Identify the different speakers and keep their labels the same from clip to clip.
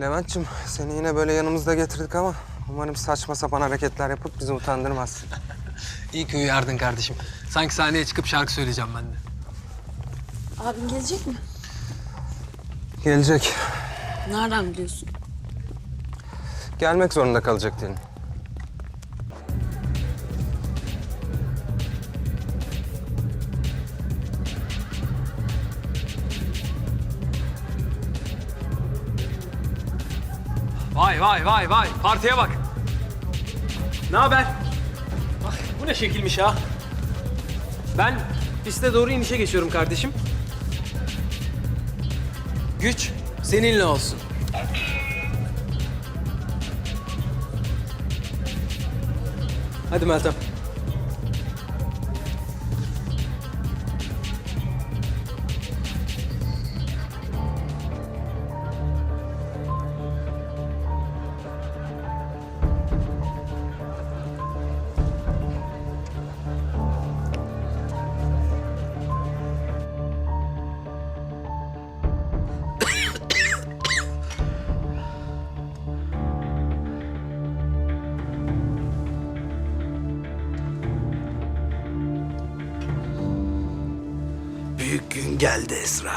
Speaker 1: Levent'cim seni yine böyle yanımızda getirdik ama umarım saçma sapan hareketler yapıp bizi utandırmaz.
Speaker 2: İyi ki uyardın kardeşim. Sanki sahneye çıkıp şarkı söyleyeceğim ben de.
Speaker 3: Abin gelecek mi?
Speaker 1: Gelecek.
Speaker 3: Nereden biliyorsun?
Speaker 1: Gelmek zorunda kalacak diyelim.
Speaker 2: Vay vay vay vay. Partiye bak. Ne haber? Bak bu ne şekilmiş ha? Ben piste doğru inişe geçiyorum kardeşim. Güç seninle olsun. Hadi Meltem.
Speaker 4: Büyük gün geldi Esra.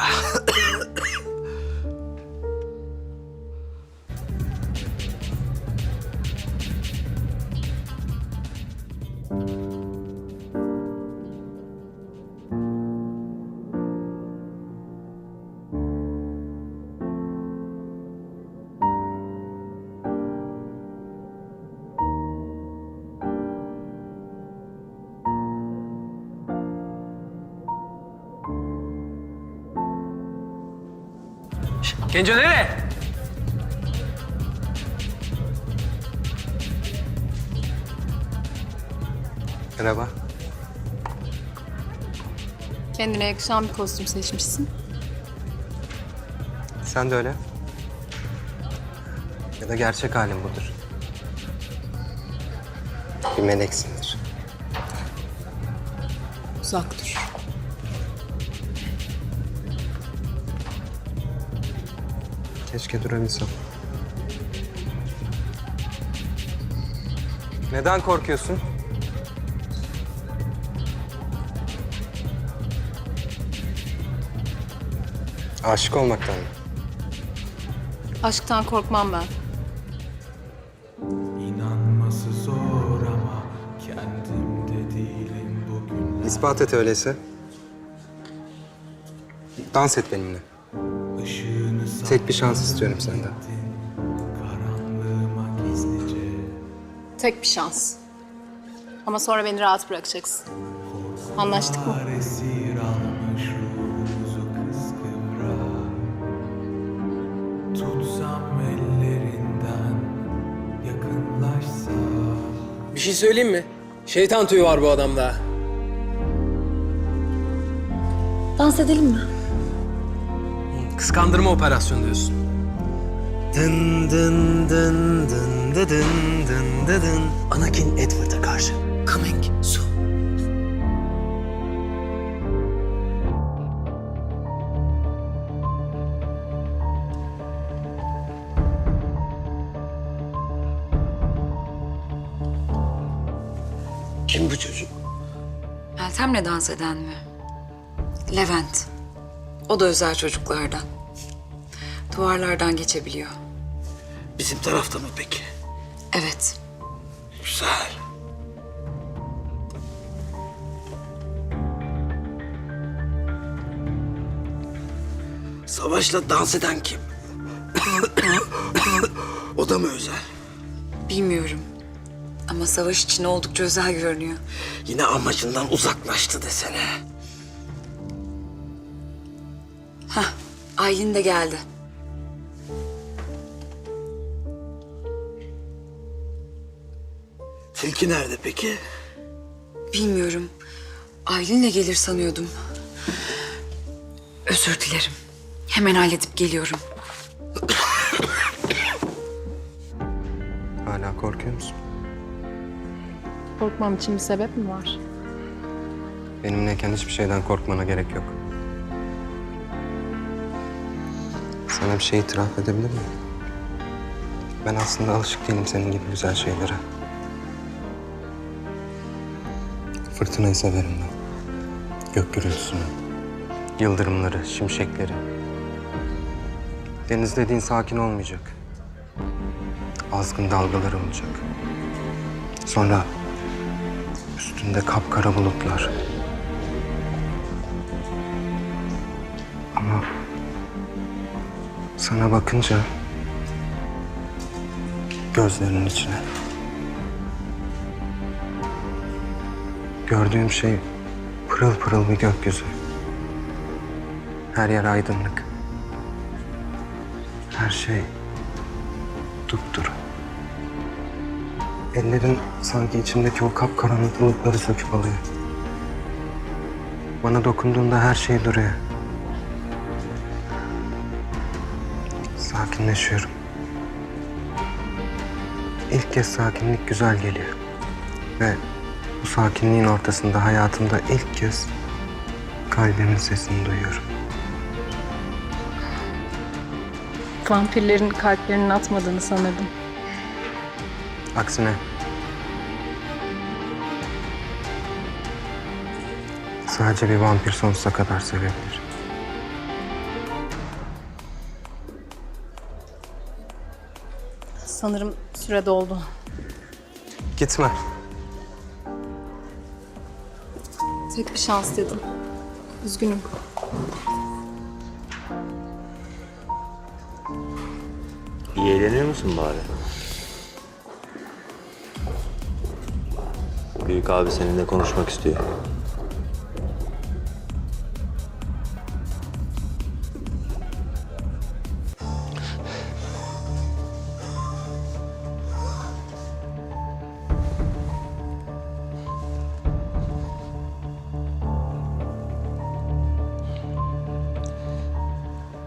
Speaker 2: Genco nereye?
Speaker 1: Merhaba.
Speaker 3: Kendine yakışan bir kostüm seçmişsin.
Speaker 1: Sen de öyle. Ya da gerçek halin budur. Bir meleksindir.
Speaker 3: Uzak dur.
Speaker 1: Keşke durabilsem. Neden korkuyorsun? Aşık olmaktan mı?
Speaker 3: Aşktan korkmam ben.
Speaker 5: İnanması zor ama kendimde değilim bugün.
Speaker 1: İspat et öyleyse. Dans et benimle. Tek bir şans istiyorum senden.
Speaker 3: Tek bir şans. Ama sonra beni rahat bırakacaksın. Anlaştık mı?
Speaker 2: Bir şey söyleyeyim mi? Şeytan tüyü var bu adamda.
Speaker 3: Dans edelim mi?
Speaker 2: Kıskandırma operasyonu diyorsun.
Speaker 4: Dın dın dın dın dı dın dın dı dın. Anakin Edward'a karşı. Coming soon. Kim bu çocuk?
Speaker 6: Meltem'le dans eden mi? Levent. O da özel çocuklardan. Duvarlardan geçebiliyor.
Speaker 4: Bizim tarafta mı peki?
Speaker 6: Evet.
Speaker 4: Güzel. Savaşla dans eden kim? o da mı özel?
Speaker 6: Bilmiyorum. Ama savaş için oldukça özel görünüyor.
Speaker 4: Yine amacından uzaklaştı desene.
Speaker 6: Hah, Aylin de geldi.
Speaker 4: Tilki nerede peki?
Speaker 6: Bilmiyorum. Aylin'le gelir sanıyordum. Özür dilerim. Hemen halledip geliyorum.
Speaker 1: Hala korkuyor musun?
Speaker 3: Korkmam için bir sebep mi var?
Speaker 1: Benimleyken hiçbir şeyden korkmana gerek yok. Sana bir şey itiraf edebilir miyim? Ben aslında alışık değilim senin gibi güzel şeylere. Fırtınayı severim ben. Gök gürültüsünü, yıldırımları, şimşekleri. Deniz dediğin sakin olmayacak. Azgın dalgaları olacak. Sonra üstünde kapkara bulutlar. Ama sana bakınca gözlerinin içine gördüğüm şey pırıl pırıl bir gökyüzü. Her yer aydınlık. Her şey dupduru. Ellerin sanki içimdeki o kapkaranlık bulutları söküp alıyor. Bana dokunduğunda her şey duruyor. Sakinleşiyorum. İlk kez sakinlik güzel geliyor. Ve bu sakinliğin ortasında hayatımda ilk kez kalbimin sesini duyuyorum.
Speaker 3: Vampirlerin kalplerinin atmadığını sanırdım.
Speaker 1: Aksine sadece bir vampir sonsuza kadar sevebilir.
Speaker 3: Sanırım süre doldu.
Speaker 1: Gitme.
Speaker 3: Tek bir şans dedim. Üzgünüm.
Speaker 7: İyi eğleniyor musun bari? Büyük abi seninle konuşmak istiyor.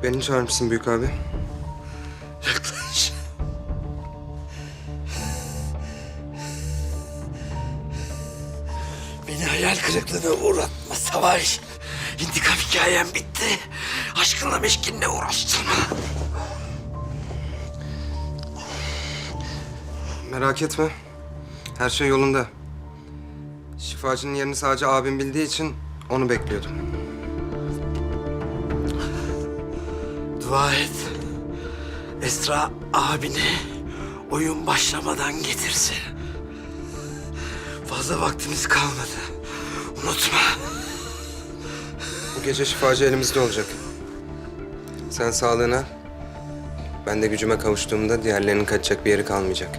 Speaker 1: Beni çağırmışsın büyük abi.
Speaker 4: Yaklaş. Beni hayal kırıklığına uğratma Savaş. İntikam hikayem bitti. Aşkınla meşkinle uğraştırma.
Speaker 1: Merak etme. Her şey yolunda. Şifacının yerini sadece abim bildiği için onu bekliyordum.
Speaker 4: Dua et. Esra abini oyun başlamadan getirsin. Fazla vaktimiz kalmadı. Unutma.
Speaker 1: Bu gece şifacı elimizde olacak. Sen sağlığına, ben de gücüme kavuştuğumda diğerlerinin kaçacak bir yeri kalmayacak.